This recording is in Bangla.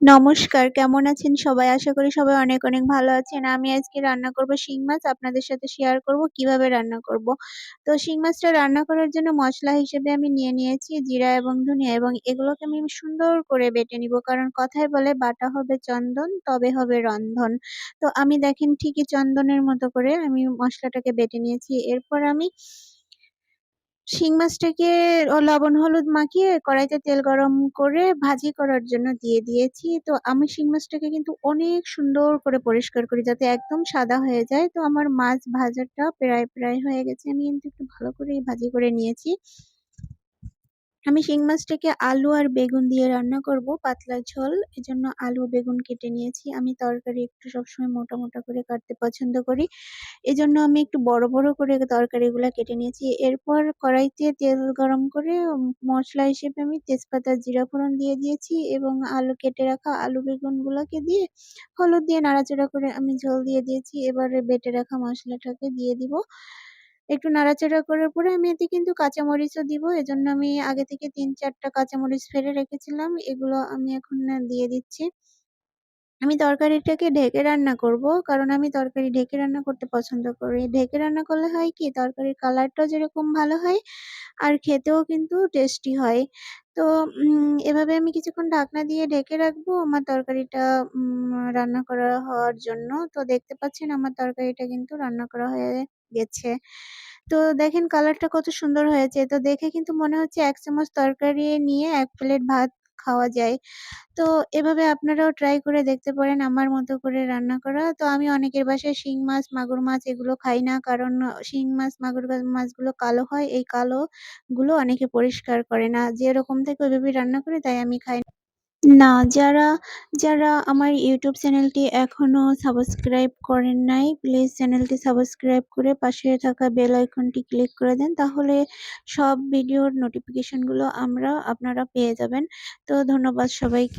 নমস্কার, কেমন আছেন সবাই? আশা করি সবাই অনেক, অনেক ভালো আছেন। আমি আজকে রান্না করব শিং মাছ। আপনাদের সাথে শেয়ার করব কীভাবে রান্না করব। তো শিং মাছটা রান্না করার জন্য মশলা হিসেবে আমি নিয়ে নিয়েছি জিরা এবং ধনিয়া এবং এগুলোকে আমি সুন্দর করে বেটে নিব। কারণ কথায় বলে বাটা হবে চন্দন তবে হবে রন্ধন। তো আমি দেখেন ঠিকই চন্দনের মতো করে আমি মশলাটাকে বেটে নিয়েছি। এরপর আমি শিং মাছটাকে লবণ হলুদ মাখিয়ে কড়াইতে তেল গরম করে ভাজি করার জন্য দিয়ে দিয়েছি। তো আমি শিং মাছটাকে কিন্তু অনেক সুন্দর করে পরিষ্কার করি যাতে একদম সাদা হয়ে যায়। তো আমার মাছ ভাজাটা প্রায়, প্রায় হয়ে গেছে। আমি কিন্তু একটু ভালো করেই ভাজি করে নিয়েছি। আমি শিং মাছটাকে আলু আর বেগুন দিয়ে রান্না করব, পাতলা ঝোল। এজন্য আলু, বেগুন কেটে নিয়েছি। আমি তরকারি একটু সবসময় মোটা মোটা করে কাটতে পছন্দ করি। এজন্য আমি একটু বড় বড় করে তরকারিগুলো কেটে নিয়েছি। এরপর কড়াইতে তেল গরম করে মশলা হিসেবে আমি তেজপাতা, জিরা ফোড়ন দিয়ে দিয়েছি এবং আলু কেটে রাখা আলু বেগুনগুলোকে দিয়ে হলুদ দিয়ে নাড়াচাড়া করে আমি ঝোল দিয়ে দিয়েছি। এবারে বেটে রাখা মশলাটাকে দিয়ে দিব। একটু নাড়াচাড়া করার পরে আমি এতে কিন্তু কাঁচামরিচও দিব। এজন্য আমি আগে থেকে তিন, চারটা কাঁচামরিচ ফেলে রেখেছিলাম। এগুলো আমি এখন দিয়ে দিচ্ছি। আমি তরকারিটাকে ঢেকে রান্না করব। কারণ আমি তরকারি ঢেকে রান্না করতে পছন্দ করি। ঢেকে রান্না করলে হয় কি, তরকারির কালারটাও যেরকম ভালো হয় আর খেতেও কিন্তু টেস্টি হয়। তো এভাবে আমি কিছুক্ষণ ঢাকনা দিয়ে ঢেকে রাখব আমার তরকারিটা রান্না করা হওয়ার জন্য। তো দেখতে পাচ্ছেন আমার তরকারিটা কিন্তু রান্না করা হয়ে গেছে। তো দেখেন কালারটা কত সুন্দর হয়েছে। তো দেখে কিন্তু মনে হচ্ছে এক চামচ তরকারি নিয়ে এক প্লেট ভাত খাওয়া যায়। তো এভাবে আপনারাও ট্রাই করে দেখতে পারেন আমার মতো করে রান্না করা। তো আমি অনেকের বাসায় শিং মাছ, মাগুর মাছ এগুলো খাই না। কারণ শিং মাছ, মাগুর মাছগুলো কালো হয়। এই কালো গুলো অনেকে পরিষ্কার করে না। যেরকম থেকে ওইভাবে রান্না করে তাই আমি খাই না। যারা যারা আমার ইউটিউব চ্যানেলটি এখনও সাবস্ক্রাইব করেন নাই প্লিজ চ্যানেলটি সাবস্ক্রাইব করে পাশে থাকা বেল আইকনটি ক্লিক করে দেন, তাহলে সব ভিডিওর নোটিফিকেশনগুলো আমরা, আপনারা পেয়ে যাবেন। তো ধন্যবাদ সবাইকে।